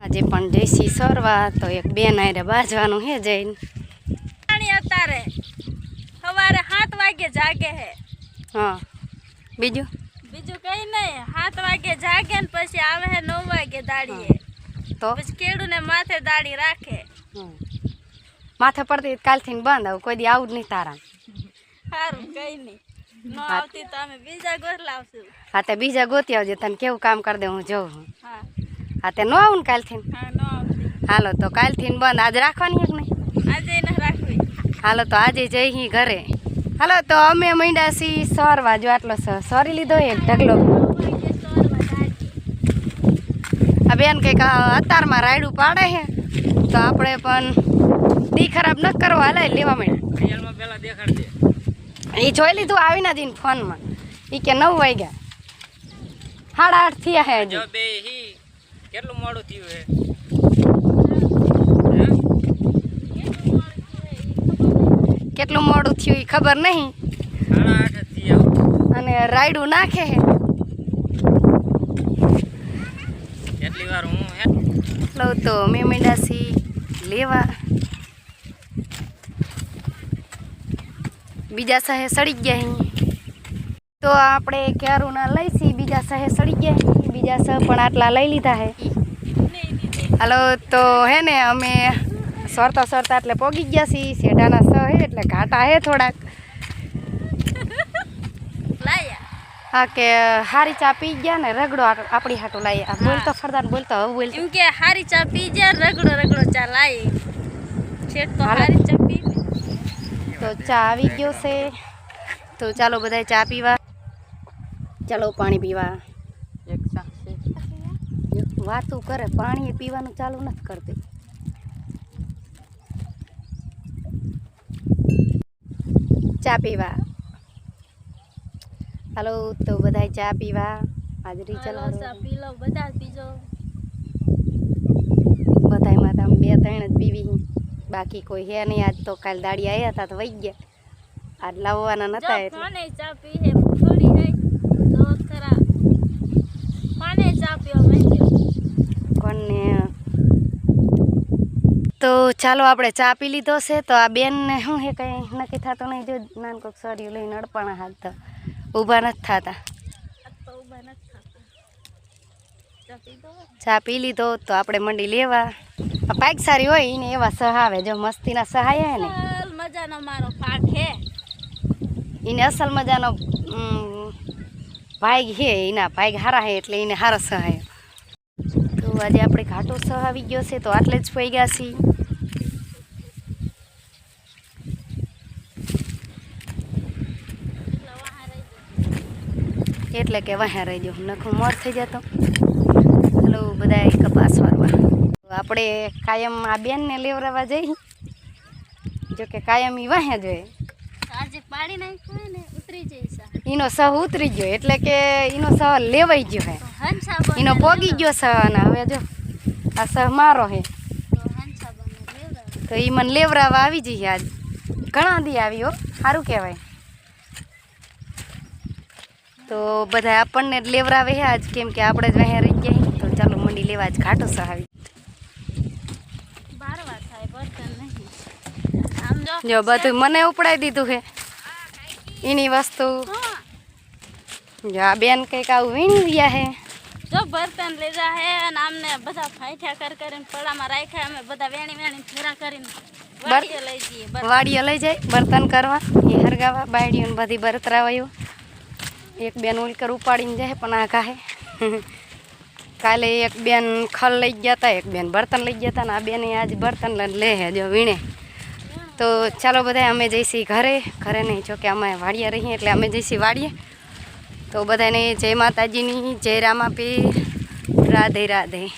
આજે પણ જઈશી સરવા તો એક બેન આરે બાજવાનું હે જઈને. પાણી અત્યારે સવારે સાત વાગે જાગે હે. હા. બીજું? બીજું કઈ નહીં સાત વાગે જાગે ને પછી આવે હે નવ વાગે દાડીએ. તો? પછી ખેડૂને માથે દાડી રાખે. માથે પડતી કાલથી બંધ આવું. કોઈ દી આવું જ નહીં તારા સારું કઈ નહીં ન આવતી તો અમે બીજા ગોર લાવશું. હા તો બીજા ગોતી આવજે. તને કેવું કામ કરી દે હું જોઉં. હા. હા તે ન આવું ને કાલથી હા ન હાલો તો કાલથી ને બંધ. આજ રાખવાની એક નહીં? ન હાલો તો આજે જઈ ઘરે. હાલો તો અમે મંડ્યા સી સરવા. જો આટલો સ- સોરી લીધો એક ઢગલો. આ બેન કંઈક અત્યારમાં રાયડું પાડે છે. તો આપણે પણ દી ખરાબ ન કરવા હાલે લેવા માંડ્યા એ જોઈ લીધું આવીને જઈને ફોનમાં. એ કે નવ વાગ્યા. સાડા આઠ થયા હે હજુ. હી. કેટલું મોડું થયું હે? કેટલું મોડું થયું એ ખબર નહીં. અને રાયડું નાખે હે. કેટલી વાર હું હે? લઉં તો મેં મીંડાસી લેવા. બીજા સાહે સડી ગયા અહીં તો આપણે ક્યારુના લઈશી બીજા સહે સડી ગયા અહીં. બીજા સહ પણ આટલા લઈ લીધા હે હાલો તો હે ને અમે સરતા સરતા એટલે પોગી ગયા છીએ. શેઢાના સ હે એટલે ઘાટા હે થોડાક. લાયા હા કે હારી ચા પી ગયા ને રગડો આ- આપણી હાટું લાવી આ બોલતો ફરદાન બોલતો હવે બોલતો એમ કે હારી ચા પી જાય રગડો રગડો ચા લાવી છેટ તો હાલો. હારી ચા પી લે. તો ચા આવી ગયો છે. તો ચાલો બધા ચા પીવા. ચાલો પાણી પીવા. એક વાતું કરે પાણી પીવાનું ચાલુ નથી કરતી. ચા પીવા. હાલો તો બધા ચા પીવા. હાજરી ચાલો ચા પી લો બધા પીજો. બધામાં તો બે ત્રણ જ પીવી બાકી કોઈ હે નહીં આજ તો કાલ દાડી આવ્યા હતા તો વહી ગયા. આજ લાવવાના નતા એટલે. ચા ખરા. કોને ચા પીવા કોને? તો ચાલો આપણે ચા પી લીધો છે તો આ બેનને શું હે કંઈ નક્કી થતું નહીં જો નાનકોક સળિયું લઈને અડપાણા હાથ તો ઊભા નથી થતા. ચા પી લીધો તો આપણે મંડી લેવા. આ પાક સારી હોય એને એવા સહાવે જો મસ્તીના સહાય ને. મજાનો મારો પાક હે. એને અસલ મજાનો ભાગ હે, એના ભાઈ હારા હે એટલે એને હારા સહાય. તો આજે આપણે ઘાટો સહ આવી ગયો છે, તો આટલે જ પઈ ગયા છીએ. એટલે રહી કે વાહે રહેજો નખું મોર થઈ જતો. હલો બધા કપાસ વારવા આપણે કાયમ આ બેનને લેવરાવા જઈ. જો કે કાયમ એ વાહે જોઈએ પાડી નાખ્યું ને ઉતરી જઈશ એનો સહ ઉતરી ગયો એટલે કે એનો સહ લેવાઈ ગયો હે. એનો પોગી ગયો સહ અને હવે જો આ સહ મારો હે. તો એ મને લેવરાવા આવી જઈએ આજ. ઘણા દી આવ્યો સારું કહેવાય. તો બધા આપણને જ લેવરાવે હે આજ કેમ કે આપણે જ વહે રહી ગયા તો ચાલો મંડી લેવા આજ ઘાટો સહ આવી. જો. જો બધું મને ઉપડાઈ દીધું છે એની વસ્તુ. જા બેન કંઈક આવું વીણી રહ્યા હે જો બર્તન લીધા હે અને આમને બધા ફાઈઠા કર કરીને પડામાં રાખ્યા. અમે બધા વેણી વેણી ફેરા કરીને વાડીએ લઈ જાય બર્તન કરવા એ હરગાવા બાયડીઓને બધી બરતરાવાયું. એક બેન ઉલકર ઉપાડીને જાય પણ આ કાહે કાલે એક બેન ખલ લઈ ગયા હતા એક બેન બર્તન લઈ ગયા હતા ને આ બેને આજ બર્તન લઈને લે હે જો વીણે. તો ચાલો બધા અમે જઈશી ઘરે. ઘરે નહીં જો કે અમે વાડીએ રહીએ એટલે અમે જઈશી વાડીએ. તો બધાને જય માતાજીની, જય રામાપીર. રાધે રાધે.